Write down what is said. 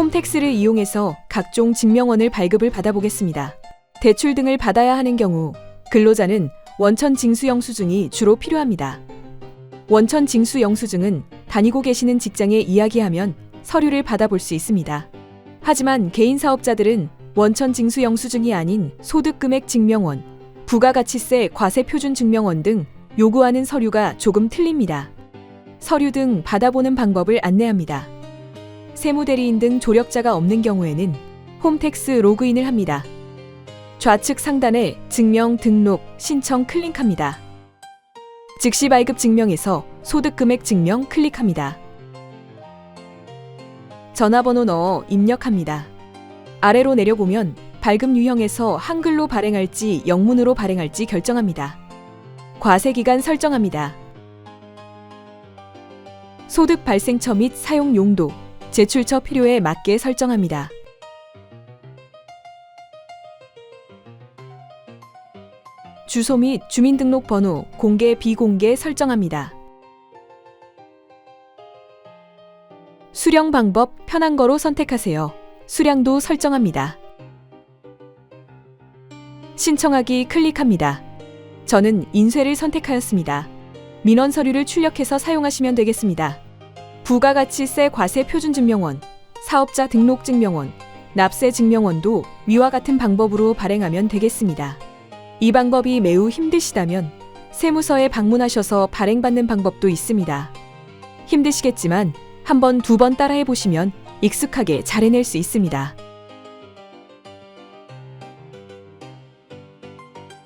홈택스를 이용해서 각종 증명원을 발급을 받아보겠습니다. 대출 등을 받아야 하는 경우 근로자는 원천 징수 영 수증이 주로 필요합니다. 원천 징수 영 수증은 다니고 계시는 직장에 이야기하면 서류를 받아볼 수 있습니다. 하지만 개인 사업자들은 원천 징수 영 수증이 아닌 소득금액 증명원, 부가가치세 과세 표준 증명원 등 요구하는 서류가 조금 틀립니다. 서류 등 받아보는 방법을 안내합니다. 세무 대리인 등 조력자가 없는 경우에는 홈택스 로그인을 합니다. 좌측 상단에 증명 등록 신청 클릭합니다. 즉시 발급 증명에서 소득 금액 증명 클릭합니다. 전화번호 넣어 입력합니다. 아래로 내려보면 발급 유형에서 한글로 발행할지 영문으로 발행할지 결정합니다. 과세 기간 설정합니다. 소득 발생처 및 사용 용도, 제출처 필요에 맞게 설정합니다. 주소 및 주민등록번호 공개 비공개 설정합니다. 수령 방법 편한 거로 선택하세요. 수량도 설정합니다. 신청하기 클릭합니다. 저는 인쇄를 선택하였습니다. 민원 서류를 출력해서 사용하시면 되겠습니다. 부가가치세 과세 표준증명원, 사업자 등록증명원, 납세 증명원도 위와 같은 방법으로 발행하면 되겠습니다. 이 방법이 매우 힘드시다면 세무서에 방문하셔서 발행받는 방법도 있습니다. 힘드시겠지만 한 번, 두 번 따라해 보시면 익숙하게 잘 해낼 수 있습니다.